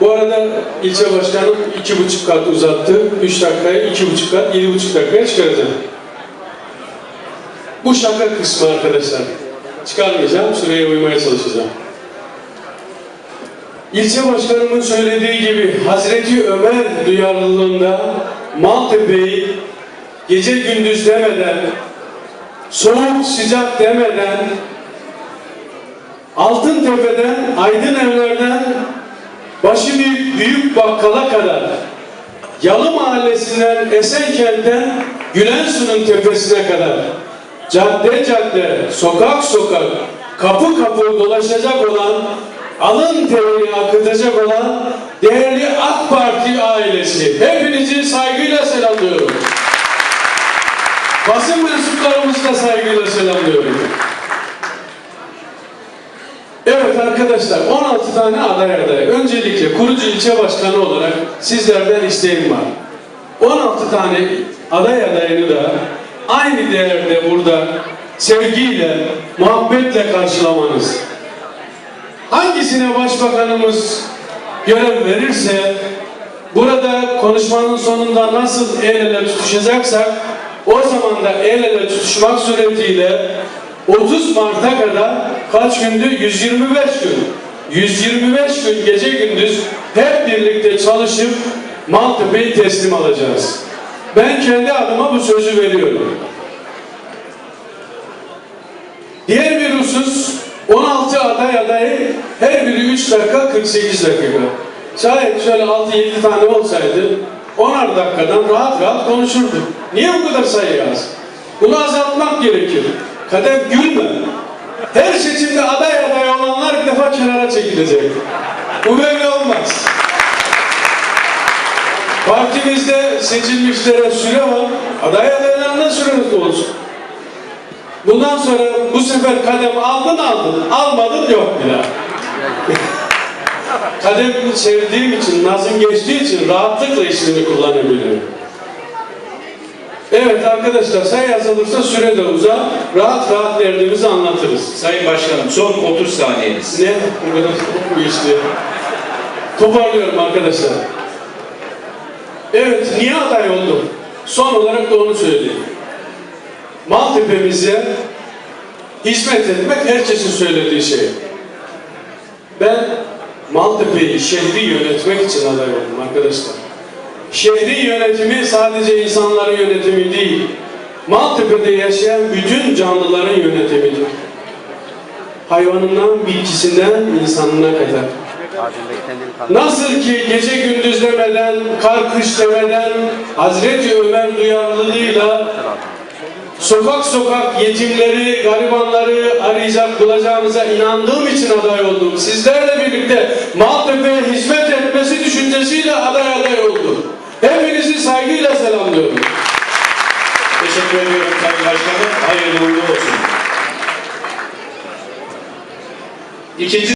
Bu arada ilçe başkanım iki buçuk kat uzattı. Üç dakikaya iki buçuk kat, yedi buçuk dakikaya çıkaracağım. Bu şaka kısmı arkadaşlar. Çıkarmayacağım, süreye uymaya çalışacağım. İlçe başkanımın söylediği gibi Hazreti Ömer duyarlılığında Maltepe'yi gece gündüz demeden, soğuk sıcak demeden, Altıntepe'den, Aydın Evler'den, başı büyük, büyük bakkala kadar, Yalı Mahallesi'nden, Esenkent'ten, Gülensu'nun tepesine kadar, cadde cadde, sokak sokak, kapı kapı dolaşacak olan, alın terini akıtacak olan değerli AK Parti ailesi. Hepinizi saygıyla selamlıyorum. Basın mensuplarımızı da saygıyla selamlıyorum. Evet arkadaşlar 16 tane aday aday. Öncelikle kurucu ilçe başkanı olarak sizlerden isteğim var. 16 tane aday adayını da aynı değerde burada sevgiyle, muhabbetle karşılamanız. Hangisine başbakanımız görev verirse burada konuşmanın sonunda nasıl el ele tutuşacaksak o zaman da el ele tutuşmak suretiyle 30 Mart'a kadar kaç gündü? 125 gün. 125 gün gece gündüz hep birlikte çalışıp Maltepe'yi teslim alacağız. Ben kendi adıma bu sözü veriyorum. Diğer bir husus 16 aday adayı her biri 3 dakika 48 dakika. Şayet şöyle 6-7 tane olsaydı 10'ar dakikadan rahat rahat konuşurduk. Niye bu kadar sayı az? Bunu azaltmak gerekir. Kadem gülme. Her seçimde aday aday olanlar bir defa kenara çekilecek. Bu böyle olmaz. Partimizde seçilmişlere süre var. Aday adaylarına süreniz olsun. Bundan sonra bu sefer kadem aldın aldın, almadın yok bir daha. kadem sevdiğim için, nazım geçtiği için rahatlıkla işini kullanabiliyorum. Evet arkadaşlar sayı yazılırsa süre de uzar. Rahat rahat derdimizi anlatırız. Sayın Başkanım son 30 saniyeniz. Ne? Bu kadar çok mu geçti? Toparlıyorum arkadaşlar. Evet, niye aday oldum? Son olarak da onu söyleyeyim. Maltepe'mize hizmet etmek herkesin söylediği şey. Ben Maltepe'yi, şehri yönetmek için aday oldum arkadaşlar. Şehrin yönetimi sadece insanların yönetimi değil, Maltepe'de yaşayan bütün canlıların yönetimidir. Hayvanından, bitkisinden, insanına kadar. Nasıl ki gece gündüz demeden, kar kış demeden Hazreti Ömer duyarlılığıyla sokak sokak yetimleri, garibanları arayacak, bulacağımıza inandığım için aday oldum. Sizlerle birlikte Maltepe'ye hizmet etmesi düşüncesiyle aday. Hepinizi saygıyla selamlıyorum. Teşekkür ediyorum Sayın Başkanım. Hayırlı uğurlu olsun. İkinci